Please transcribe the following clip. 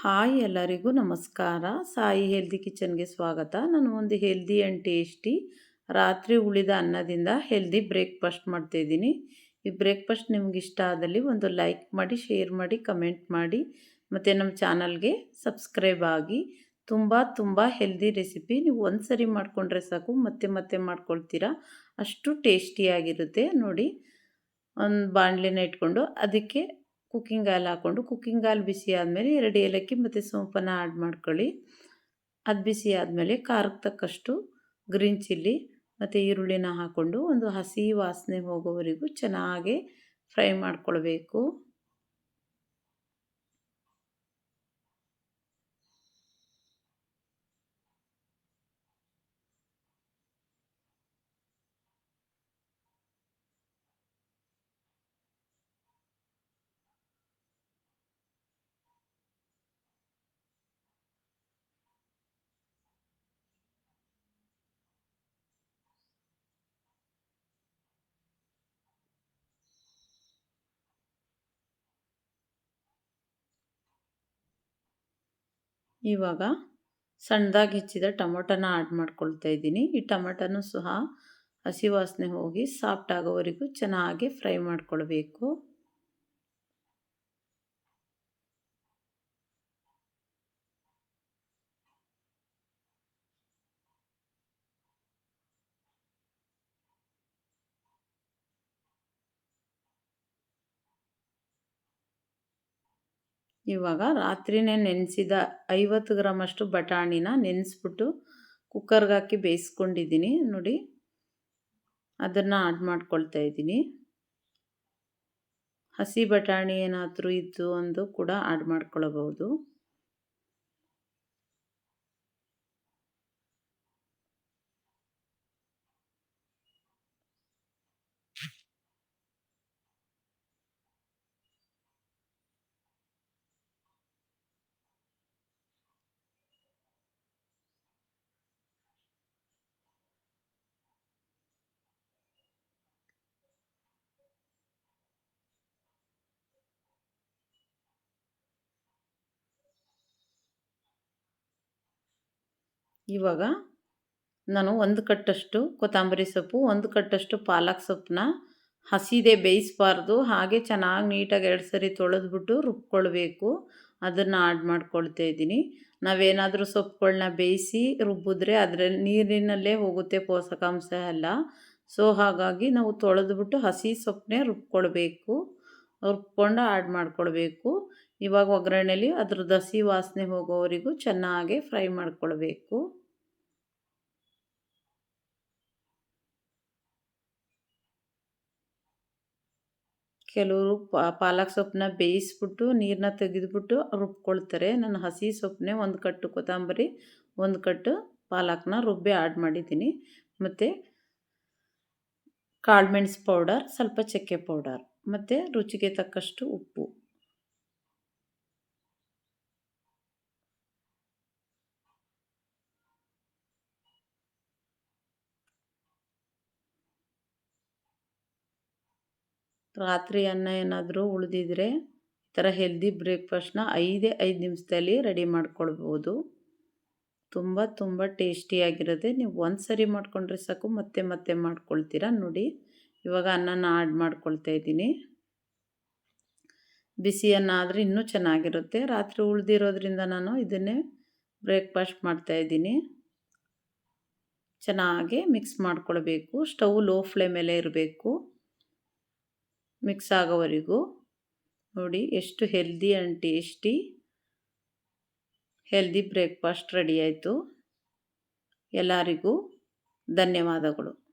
Hi ಎಲ್ಲರಿಗೂ ನಮಸ್ಕಾರ. Sai healthy ಕಿಚನ್ಗೆ ಸ್ವಾಗತ. ನಾನು ಒಂದು ಹೆಲ್ದಿ ಆ್ಯಂಡ್ ಟೇಸ್ಟಿ, ರಾತ್ರಿ ಉಳಿದ ಅನ್ನದಿಂದ ಹೆಲ್ದಿ ಬ್ರೇಕ್ಫಾಸ್ಟ್ ಮಾಡ್ತಾಯಿದ್ದೀನಿ ಈ ಬ್ರೇಕ್ಫಾಸ್ಟ್ ನಿಮ್ಗೆ ಇಷ್ಟ ಆದಲ್ಲಿ ಒಂದು ಲೈಕ್ ಮಾಡಿ, ಶೇರ್ ಮಾಡಿ, ಕಮೆಂಟ್ ಮಾಡಿ, ಮತ್ತು ನಮ್ಮ ಚಾನಲ್ಗೆ ಸಬ್ಸ್ಕ್ರೈಬ್ ಆಗಿ, ತುಂಬ ತುಂಬ ಹೆಲ್ದಿ ರೆಸಿಪಿ ನೀವು ಒಂದು ಸರಿ ಮಾಡಿಕೊಂಡ್ರೆ ಸಾಕು, ಮತ್ತೆ ಮತ್ತೆ ಮಾಡ್ಕೊಳ್ತೀರಾ. ಅಷ್ಟು ಟೇಸ್ಟಿಯಾಗಿರುತ್ತೆ. ನೋಡಿ, ಒಂದು ಬಾಣಲೆನ ಇಟ್ಕೊಂಡು ಅದಕ್ಕೆ ಕುಕ್ಕಿಂಗ್ ಆಯಿಲ್ ಹಾಕ್ಕೊಂಡು ಕುಕ್ಕಿಂಗ್ ಆಯಿಲ್ ಬಿಸಿ ಆದಮೇಲೆ ಎರಡು ಏಲಕ್ಕಿ ಮತ್ತು ಸೋಂಪನ್ನು ಆ್ಯಡ್ ಮಾಡ್ಕೊಳ್ಳಿ. ಅದು ಬಿಸಿ ಆದಮೇಲೆ ಖಾರಕ್ಕೆ ತಕ್ಕಷ್ಟು ಗ್ರೀನ್ ಚಿಲ್ಲಿ ಮತ್ತು ಈರುಳ್ಳಿನ ಹಾಕ್ಕೊಂಡು ಒಂದು ಹಸಿ ವಾಸನೆ ಹೋಗೋವರೆಗೂ ಚೆನ್ನಾಗಿ ಫ್ರೈ ಮಾಡ್ಕೊಳ್ಬೇಕು. ಇವಾಗ ಸಣ್ಣದಾಗಿ ಹೆಚ್ಚಿದ ಟೊಮೊಟೊನ ಆ್ಯಡ್ ಮಾಡ್ಕೊಳ್ತಾ ಇದ್ದೀನಿ. ಈ ಟೊಮೊಟೊನೂ ಸಹ ಹಸಿ ವಾಸನೆ ಹೋಗಿ ಸಾಫ್ಟ್ ಆಗೋವರೆಗೂ ಚೆನ್ನಾಗಿ ಫ್ರೈ ಮಾಡ್ಕೊಳ್ಬೇಕು. ಇವಾಗ ರಾತ್ರಿನೇ ನೆನೆಸಿದ ಐವತ್ತು ಗ್ರಾಮಷ್ಟು ಬಟಾಣಿನ ನೆನೆಸ್ಬಿಟ್ಟು ಕುಕ್ಕರ್ಗೆ ಹಾಕಿ ಬೇಯಿಸ್ಕೊಂಡಿದ್ದೀನಿ. ನೋಡಿ, ಅದನ್ನು ಆಡ್ ಮಾಡ್ಕೊಳ್ತಾ ಇದ್ದೀನಿ. ಹಸಿ ಬಟಾಣಿ ಏನಾದರೂ ಇದ್ದು ಒಂದು ಕೂಡ ಆಡ್ ಮಾಡ್ಕೊಳ್ಬೋದು ಇವಾಗ ನಾನು ಒಂದು ಕಟ್ಟಷ್ಟು ಕೊತ್ತಂಬರಿ ಸೊಪ್ಪು, ಒಂದು ಕಟ್ಟಷ್ಟು ಪಾಲಕ್ ಸೊಪ್ಪನ್ನ ಹಸಿದೆ ಬೇಯಿಸಬಾರ್ದು, ಹಾಗೆ ಚೆನ್ನಾಗಿ ನೀಟಾಗಿ ಎರಡು ಸರಿ ತೊಳೆದ್ಬಿಟ್ಟು ರುಬ್ಕೊಳ್ಬೇಕು. ಅದನ್ನು ಆಡ್ ಮಾಡ್ಕೊಳ್ತಾ ಇದ್ದೀನಿ. ನಾವೇನಾದರೂ ಸೊಪ್ಪುಗಳನ್ನ ಬೇಯಿಸಿ ರುಬ್ಬಿದ್ರೆ ಅದರಲ್ಲಿ ನೀರಿನಲ್ಲೇ ಹೋಗುತ್ತೆ ಪೋಷಕಾಂಶ ಎಲ್ಲ. ಸೊ, ಹಾಗಾಗಿ ನಾವು ತೊಳೆದ್ಬಿಟ್ಟು ಹಸಿ ಸೊಪ್ಪನ್ನೇ ರುಬ್ಕೊಳ್ಬೇಕು. ರುಬ್ಕೊಂಡು ಆಡ್ ಮಾಡ್ಕೊಳ್ಬೇಕು. ಇವಾಗ ಒಗ್ಗರಣೆಲಿ ಅದ್ರದ್ದು ಹಸಿ ವಾಸನೆ ಹೋಗೋವರೆಗೂ ಚೆನ್ನಾಗಿ ಫ್ರೈ ಮಾಡಿಕೊಳ್ಬೇಕು. ಕೆಲವರು ಪಾಲಕ್ ಸೊಪ್ಪನ್ನ ಬೇಯಿಸ್ಬಿಟ್ಟು ನೀರನ್ನ ತೆಗೆದುಬಿಟ್ಟು ರುಬ್ಕೊಳ್ತಾರೆ. ನಾನು ಹಸಿ ಸೊಪ್ಪನ್ನೇ ಒಂದು ಕಟ್ಟು ಕೊತ್ತಂಬರಿ, ಒಂದು ಕಟ್ಟು ಪಾಲಕ್ನ ರುಬ್ಬಿ ಆ್ಯಡ್ ಮಾಡಿದ್ದೀನಿ. ಮತ್ತು ಕಾಳುಮೆಣ್ಸು ಪೌಡರ್, ಸ್ವಲ್ಪ ಚಕ್ಕೆ ಪೌಡರ್, ಮತ್ತು ರುಚಿಗೆ ತಕ್ಕಷ್ಟು ಉಪ್ಪು. ರಾತ್ರಿ ಅನ್ನ ಏನಾದರೂ ಉಳಿದಿದ್ರೆ ಈ ಥರ ಹೆಲ್ದಿ ಬ್ರೇಕ್ಫಾಸ್ಟ್ನ ಐದೇ ಐದು ನಿಮಿಷದಲ್ಲಿ ರೆಡಿ ಮಾಡ್ಕೊಳ್ಬೋದು. ತುಂಬ ತುಂಬ ಟೇಸ್ಟಿಯಾಗಿರುತ್ತೆ ನೀವು ಒಂದು ಸರಿ ಮಾಡಿಕೊಂಡ್ರೆ ಸಾಕು, ಮತ್ತೆ ಮತ್ತೆ ಮಾಡ್ಕೊಳ್ತೀರಾ ನೋಡಿ. ಇವಾಗ ಅನ್ನನ ಆಡ್ ಮಾಡ್ಕೊಳ್ತಾ ಇದ್ದೀನಿ. ಬಿಸಿ ಅನ್ನ ಆದರೆ ಇನ್ನೂ ಚೆನ್ನಾಗಿರುತ್ತೆ. ರಾತ್ರಿ ಉಳಿದಿರೋದ್ರಿಂದ ನಾನು ಇದನ್ನೇ ಬ್ರೇಕ್ಫಾಸ್ಟ್ ಮಾಡ್ತಾಯಿದ್ದೀನಿ ಚೆನ್ನಾಗಿ ಮಿಕ್ಸ್ ಮಾಡ್ಕೊಳ್ಬೇಕು. ಸ್ಟವ್ ಲೋ ಫ್ಲೇಮಲ್ಲೇ ಇರಬೇಕು. ಮಿಕ್ಸ್ ಆಗೋವರೆಗೂ ನೋಡಿ ಎಷ್ಟು healthy and tasty healthy breakfast ready ಆಯಿತು. ಎಲ್ಲರಿಗೂ ಧನ್ಯವಾದಗಳು.